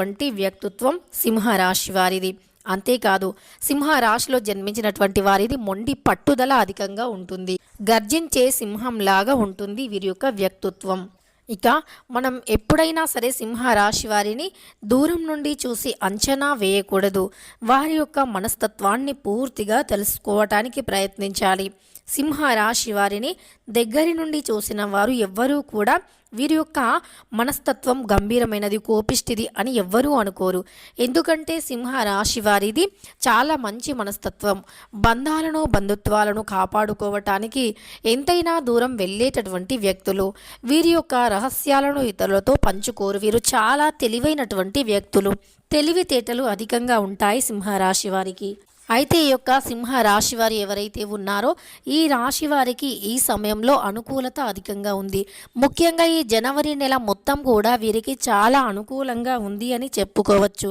కలిగినటువంటి వ్యక్తిత్వం సింహరాశి వారిది. అంతేకాదు సింహరాశిలో జన్మించినటువంటి వారిది మొండి పట్టుదల అధికంగా ఉంటుంది. గర్జించే సింహంలాగా ఉంటుంది వీరి యొక్క వ్యక్తిత్వం. ఇక మనం ఎప్పుడైనా సరే సింహరాశి వారిని దూరం నుండి చూసి అంచనా వేయకూడదు. వారి యొక్క మనస్తత్వాన్ని పూర్తిగా తెలుసుకోవటానికి ప్రయత్నించాలి. సింహరాశి వారిని దగ్గరి నుండి చూసిన వారు ఎవ్వరూ కూడా వీరి యొక్క మనస్తత్వం గంభీరమైనది కోపిష్టిది అని ఎవ్వరూ అనుకోరు. ఎందుకంటే సింహ రాశి వారిది చాలా మంచి మనస్తత్వం. బంధాలను బంధుత్వాలను కాపాడుకోవటానికి ఎంతైనా దూరం వెళ్ళేటటువంటి వ్యక్తులు వీరి యొక్క రహస్యాలను ఇతరులతో పంచుకోరు. వీరు చాలా తెలివైనటువంటి వ్యక్తులు. తెలివితేటలు అధికంగా ఉంటాయి సింహరాశి వారికి. అయితే ఈ యొక్క సింహ రాశి వారు ఎవరైతే ఉన్నారో ఈ రాశి వారికి ఈ సమయంలో అనుకూలత అధికంగా ఉంది. ముఖ్యంగా ఈ జనవరి నెల మొత్తం కూడా వీరికి చాలా అనుకూలంగా ఉంది అని చెప్పుకోవచ్చు.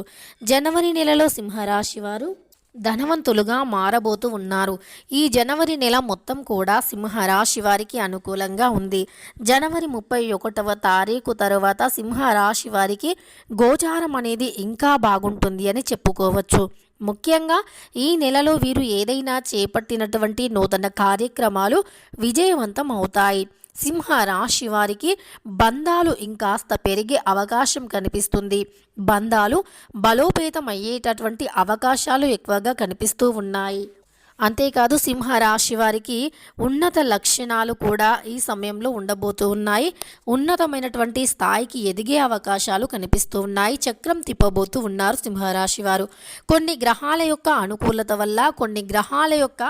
జనవరి నెలలో సింహరాశి వారు ధనవంతులుగా మారబోతూ ఉన్నారు. ఈ జనవరి నెల మొత్తం కూడా సింహరాశి వారికి అనుకూలంగా ఉంది. జనవరి ముప్పై ఒకటవ తారీఖు తర్వాత సింహరాశి వారికి గోచారం అనేది ఇంకా బాగుంటుంది అని చెప్పుకోవచ్చు. ముఖ్యంగా ఈ నెలలో వీరు ఏదైనా చేపట్టినటువంటి నూతన కార్యక్రమాలు విజయవంతం అవుతాయి. సింహ రాశి వారికి బంధాలు ఇంకాస్త పెరిగే అవకాశం కనిపిస్తుంది. బంధాలు బలోపేతం అయ్యేటటువంటి అవకాశాలు ఎక్కువగా కనిపిస్తూ ఉన్నాయి. అంతేకాదు సింహరాశి వారికి ఉన్నత లక్షణాలు కూడా ఈ సమయంలో ఉండబోతూ ఉన్నాయి. ఉన్నతమైనటువంటి స్థాయికి ఎదిగే అవకాశాలు కనిపిస్తూ ఉన్నాయి. చక్రం తిప్పబోతూ ఉన్నారు సింహరాశి వారు. కొన్ని గ్రహాల యొక్క అనుకూలత వల్ల కొన్ని గ్రహాల యొక్క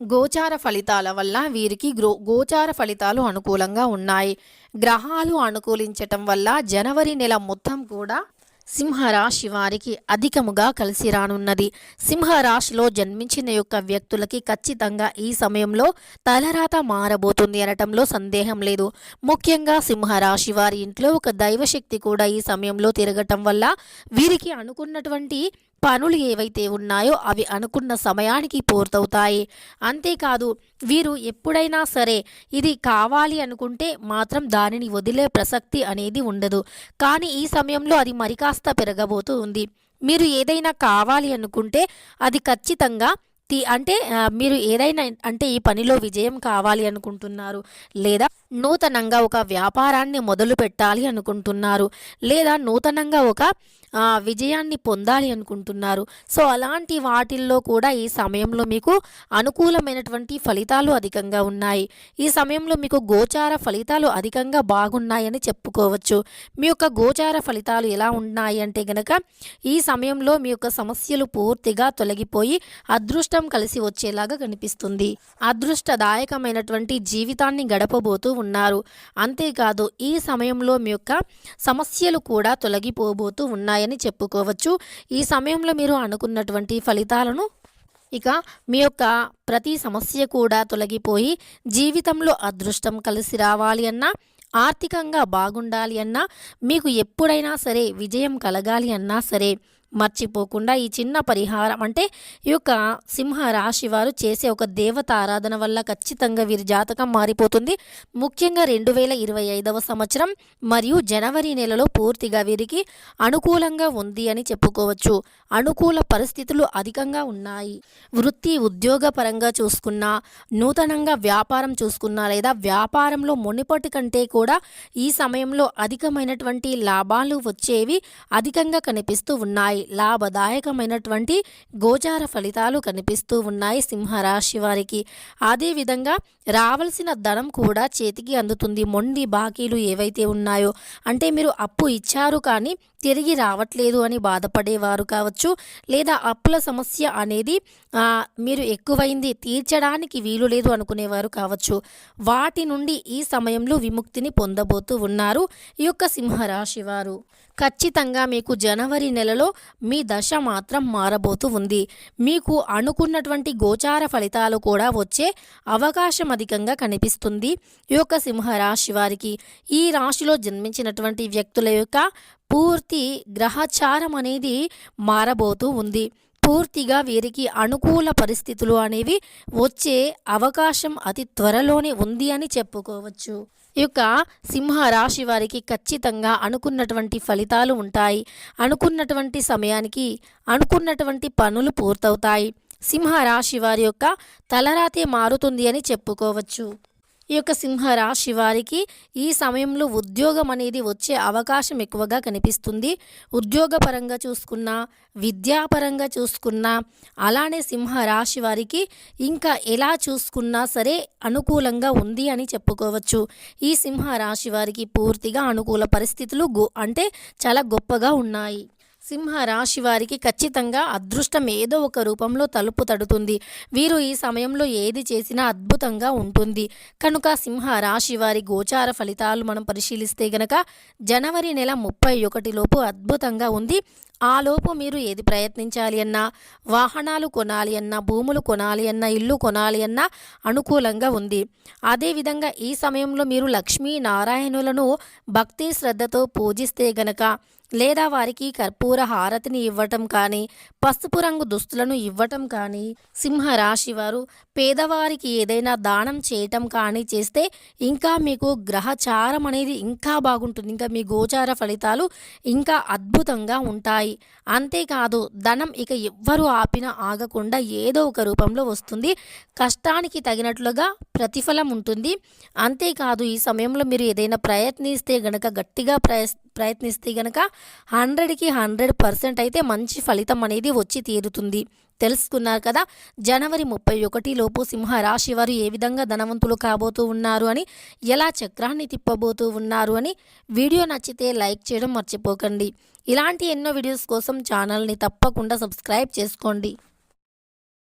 గోచార ఫలితాల వల్ల వీరికి గ్రో గోచార ఫలితాలు అనుకూలంగా ఉన్నాయి. గ్రహాలు అనుకూలించటం వల్ల జనవరి నెల మొత్తం కూడా సింహరాశి వారికి అధికముగా కలిసి రానున్నది. సింహరాశిలో జన్మించిన యొక్క వ్యక్తులకి ఖచ్చితంగా ఈ సమయంలో తలరాత మారబోతుంది అనటంలో సందేహం లేదు. ముఖ్యంగా సింహరాశి వారి ఇంట్లో ఒక దైవశక్తి కూడా ఈ సమయంలో తిరగటం వల్ల వీరికి అనుకున్నటువంటి పనులు ఏవైతే ఉన్నాయో అవి అనుకున్న సమయానికి పూర్తవుతాయి. అంతేకాదు వీరు ఎప్పుడైనా సరే ఇది కావాలి అనుకుంటే మాత్రం దానిని వదిలే ప్రసక్తి అనేది ఉండదు. కానీ ఈ సమయంలో అది మరికాస్త పెరగబోతూ ఉంది మీరు ఏదైనా కావాలి అనుకుంటే అది ఖచ్చితంగా అంటే మీరు ఏదైనా అంటే ఈ పనిలో విజయం కావాలి అనుకుంటున్నారు లేదా నూతనంగా ఒక వ్యాపారాన్ని మొదలు పెట్టాలి అనుకుంటున్నారు లేదా నూతనంగా ఒక విజయాన్ని పొందాలి అనుకుంటున్నారు. సో అలాంటి వాటిల్లో కూడా ఈ సమయంలో మీకు అనుకూలమైనటువంటి ఫలితాలు అధికంగా ఉన్నాయి. ఈ సమయంలో మీకు గోచార ఫలితాలు అధికంగా బాగున్నాయని చెప్పుకోవచ్చు. మీ యొక్క గోచార ఫలితాలు ఎలా ఉన్నాయి అంటే గనక ఈ సమయంలో మీ యొక్క సమస్యలు పూర్తిగా తొలగిపోయి అదృష్టం కలిసి వచ్చేలాగా కనిపిస్తుంది. అదృష్టదాయకమైనటువంటి జీవితాన్ని గడపబోతూ ఉన్నారు. అంతేకాదు ఈ సమయంలో మీ యొక్క సమస్యలు కూడా తొలగిపోబోతూ ఉన్నాయని చెప్పుకోవచ్చు. ఈ సమయంలో మీరు అనుకున్నటువంటి ఫలితాలను ఇక మీ యొక్క ప్రతి సమస్య కూడా తొలగిపోయి జీవితంలో అదృష్టం కలిసి రావాలి అన్నా ఆర్థికంగా బాగుండాలి అన్నా మీకు ఎప్పుడైనా సరే విజయం కలగాలి అన్నా సరే మర్చిపోకుండా ఈ చిన్న పరిహారం అంటే ఈ యొక్క సింహ రాశి వారు చేసే ఒక దేవత ఆరాధన వల్ల ఖచ్చితంగా వీరి జాతకం మారిపోతుంది. ముఖ్యంగా రెండు వేల ఇరవై ఐదవ సంవత్సరం మరియు జనవరి నెలలో పూర్తిగా వీరికి అనుకూలంగా ఉంది అని చెప్పుకోవచ్చు. అనుకూల పరిస్థితులు అధికంగా ఉన్నాయి. వృత్తి ఉద్యోగ పరంగా చూసుకున్నా నూతనంగా వ్యాపారం చూసుకున్నా లేదా వ్యాపారంలో మునిపటి కంటే కూడా ఈ సమయంలో అధికమైనటువంటి లాభాలు వచ్చేవి అధికంగా కనిపిస్తూ ఉన్నాయి. లాభదాయకమైనటువంటి గోచార ఫలితాలు కనిపిస్తూ ఉన్నాయి సింహరాశి వారికి. అదేవిధంగా రావాల్సిన ధనం కూడా చేతికి అందుతుంది. మొండి బాకీలు ఏవైతే ఉన్నాయో అంటే మీరు అప్పు ఇచ్చారు కానీ తిరిగి రావట్లేదు అని బాధపడేవారు కావచ్చు. లేదా అప్పుల సమస్య అనేది మీరు ఎక్కువైంది తీర్చడానికి వీలు లేదు అనుకునేవారు కావచ్చు. వాటి నుండి ఈ సమయంలో విముక్తిని పొందబోతూ ఉన్నారు ఈ యొక్క సింహరాశి వారు. ఖచ్చితంగా మీకు జనవరి నెలలో మీ దశ మాత్రం మారబోతూ ఉంది. మీకు అనుకున్నటువంటి గోచార ఫలితాలు కూడా వచ్చే అవకాశం అధికంగా కనిపిస్తుంది. ఈ యొక్క సింహరాశి వారికి ఈ రాశిలో జన్మించినటువంటి వ్యక్తుల యొక్క పూర్తి గ్రహచారం అనేది మారబోతూ ఉంది. పూర్తిగా వీరికి అనుకూల పరిస్థితులు అనేవి వచ్చే అవకాశం అతి త్వరలోనే ఉంది అని చెప్పుకోవచ్చు. ఈ యొక్క సింహ రాశి వారికి ఖచ్చితంగా అనుకున్నటువంటి ఫలితాలు ఉంటాయి. అనుకున్నటువంటి సమయానికి అనుకున్నటువంటి పనులు పూర్తవుతాయి. సింహ రాశి వారి యొక్క తలరాతే మారుతుంది అని చెప్పుకోవచ్చు. ఈ యొక్క సింహరాశి వారికి ఈ సమయంలో ఉద్యోగం అనేది వచ్చే అవకాశం ఎక్కువగా కనిపిస్తుంది. ఉద్యోగపరంగా చూసుకున్నా విద్యాపరంగా చూసుకున్నా అలానే సింహరాశి వారికి ఇంకా ఎలా చూసుకున్నా సరే అనుకూలంగా ఉంది అని చెప్పుకోవచ్చు. ఈ సింహ రాశి వారికి పూర్తిగా అనుకూల పరిస్థితులు గో అంటే చాలా గొప్పగా ఉన్నాయి. సింహ రాశి వారికి ఖచ్చితంగా అదృష్టం ఏదో ఒక రూపంలో తలుపు తడుతుంది. వీరు ఈ సమయంలో ఏది చేసినా అద్భుతంగా ఉంటుంది. కనుక సింహ రాశి వారి గోచార ఫలితాలు మనం పరిశీలిస్తే గనక జనవరి నెల ముప్పై ఒకటిలోపు అద్భుతంగా ఉంది. ఆ లోపు మీరు ఏది ప్రయత్నించాలి అన్నా వాహనాలు కొనాలి అన్నా భూములు కొనాలి అన్నా ఇల్లు కొనాలి అన్నా అనుకూలంగా ఉంది. అదేవిధంగా ఈ సమయంలో మీరు లక్ష్మీ నారాయణులను భక్తి శ్రద్ధతో పూజిస్తే గనక లేదా వారికి కర్పూర హారతిని ఇవ్వటం కానీ పసుపు రంగు దుస్తులను ఇవ్వటం కానీ సింహరాశి వారు పేదవారికి ఏదైనా దానం చేయటం కానీ చేస్తే ఇంకా మీకు గ్రహచారం అనేది ఇంకా బాగుంటుంది. ఇంకా మీ గోచార ఫలితాలు ఇంకా అద్భుతంగా ఉంటాయి. అంతేకాదు ధనం ఇక ఎవ్వరు ఆపినా ఆగకుండా ఏదో ఒక రూపంలో వస్తుంది. కష్టానికి తగినట్లుగా ప్రతిఫలం ఉంటుంది. అంతేకాదు ఈ సమయంలో మీరు ఏదైనా ప్రయత్నిస్తే గనక గట్టిగా ప్రయ ప్రయత్నిస్తే గనక హండ్రెడ్కి హండ్రెడ్ పర్సెంట్ అయితే మంచి ఫలితం అనేది వచ్చి తీరుతుంది. తెలుసుకున్నారు కదా జనవరి ముప్పై ఒకటి లోపు సింహరాశి వారు ఏ విధంగా ధనవంతులు కాబోతూ ఉన్నారు అని ఎలా చక్రాన్ని తిప్పబోతూ ఉన్నారు అని వీడియో నచ్చితే లైక్ చేయడం మర్చిపోకండి. ఇలాంటి ఎన్నో వీడియోస్ కోసం ఛానల్ని తప్పకుండా సబ్స్క్రైబ్ చేసుకోండి.